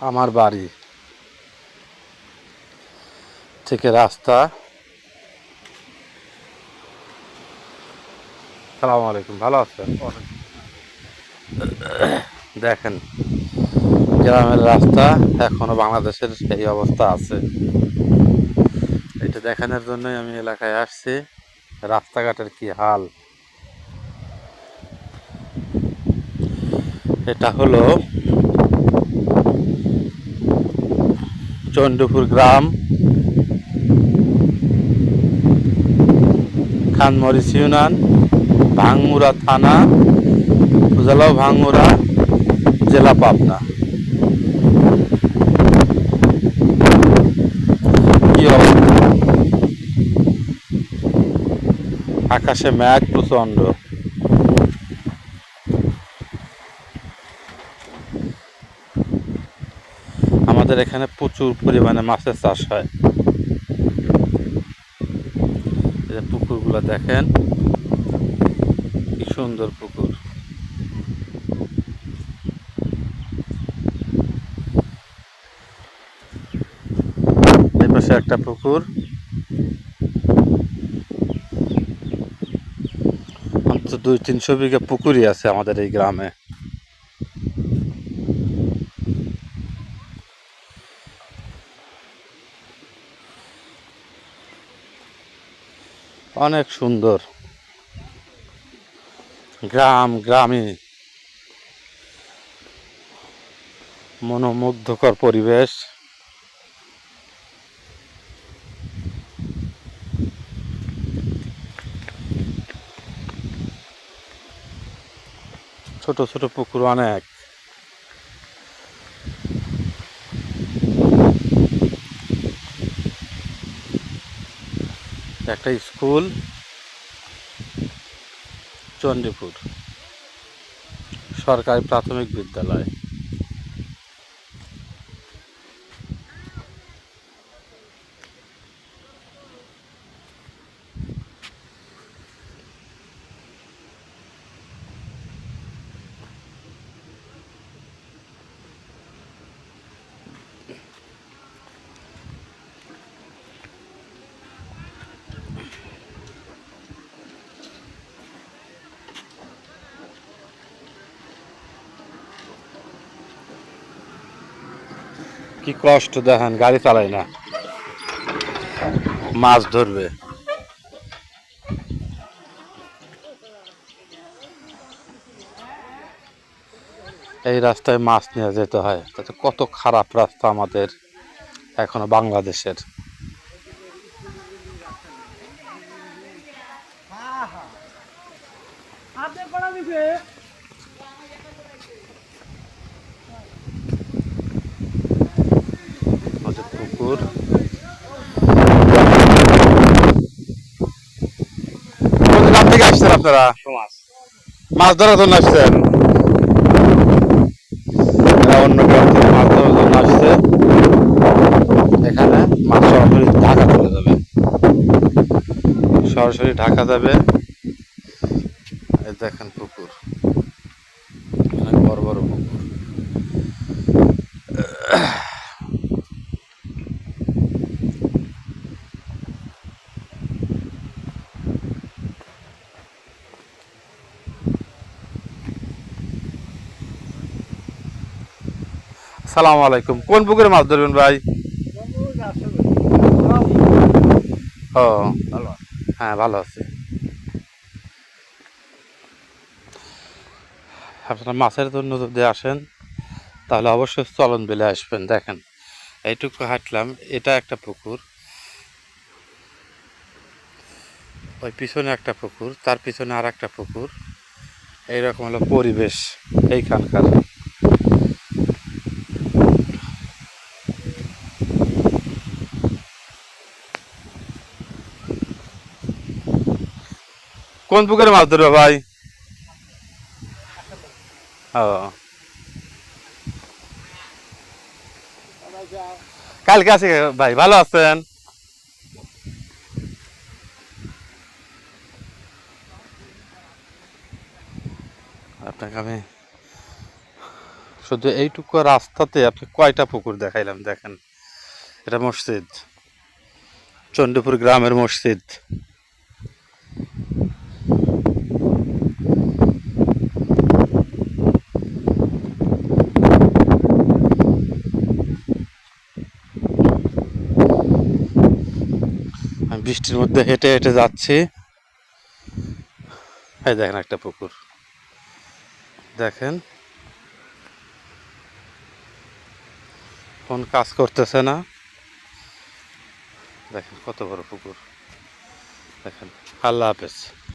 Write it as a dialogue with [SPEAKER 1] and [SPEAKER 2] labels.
[SPEAKER 1] আমার বাড়ি। থেকে রাস্তা। সালাম আলাইকুম, ভালো আছেন? দেখেন, গ্রামের রাস্তা এখনও বাংলাদেশের এই অবস্থা আছে। এটা দেখানোর জন্যই আমি এলাকায় আসছি। রাস্তাঘাটের কি হাল? এটা হলো চন্ডপুর গ্রাম খানমরিচ ইউনিয়ন ভাঙমুড়া থানা উপজেলা ভাঙমুড়া জেলা পাবনা। আকাশে মেঘ প্রচণ্ড আমাদের এখানে প্রচুর পরিমাণে মাছের চাষ হয়। পুকুরগুলো দেখেন, কি সুন্দর পুকুর। পাশে একটা পুকুর। দুই তিনশো বিঘা পুকুরই আছে আমাদের এই গ্রামে। অনেক সুন্দর। গ্রাম গ্রামে। মনোমুগ্ধকর পরিবেশ। ছোট ছোট পুকুর অনেক। একটা স্কুল চণ্ডীপুর সরকারি প্রাথমিক বিদ্যালয়। কি কষ্ট, দেখেন, গাড়ি চালায় না। মাছ ধরবে। এই রাস্তায় মাছ নিয়ে যেতে হয়। তাতে কত খারাপ রাস্তা আমাদের এখনও বাংলাদেশের। আমাদের পুকুর কোন গ্রাম থেকে আসছেন আপনারা? মাছ ধরার জন্য আসছেন? অন্য গ্রাম থেকে মাছ ধরার জন্য আসছে। এখানে মাছ সরাসরি ঢাকা চলে যাবে। সরাসরি ঢাকা যাবে। দেখেন পুকুর। অনেক বড় বড় পুকুর। সালাম আলাইকুম। কোন পুকুরে মাছ ধরবেন ভাই? ও হ্যাঁ ভালো আছি। আপনারা মাছের জন্য যদি আসেন, তাহলে অবশ্যই চলন বেলে আসবেন, দেখেন। এইটুকু হাঁটলাম, এটা একটা পুকুর। ওই পিছনে একটা পুকুর, তার পিছনে আর একটা পুকুর। এইরকম হলো পরিবেশ এইখানকার। কোন পুকুরে মাছ ধরবে ভাই? ও। কালকে আছে ভাই? ভালো আছেন? আপনাকে আমি শুধু এইটুকু রাস্তাতে আপনি কয়টা পুকুর দেখাইলাম, দেখেন। এটা মসজিদ চণ্ডীপুর গ্রামের মসজিদ। বৃষ্টির মধ্যে হেঁটে হেঁটে যাচ্ছি। এই দেখেন একটা পুকুর। দেখেন। ফোন কাজ করতেছে না। দেখেন কত বড় পুকুর। দেখেন। আল্লাহ হাফেজ।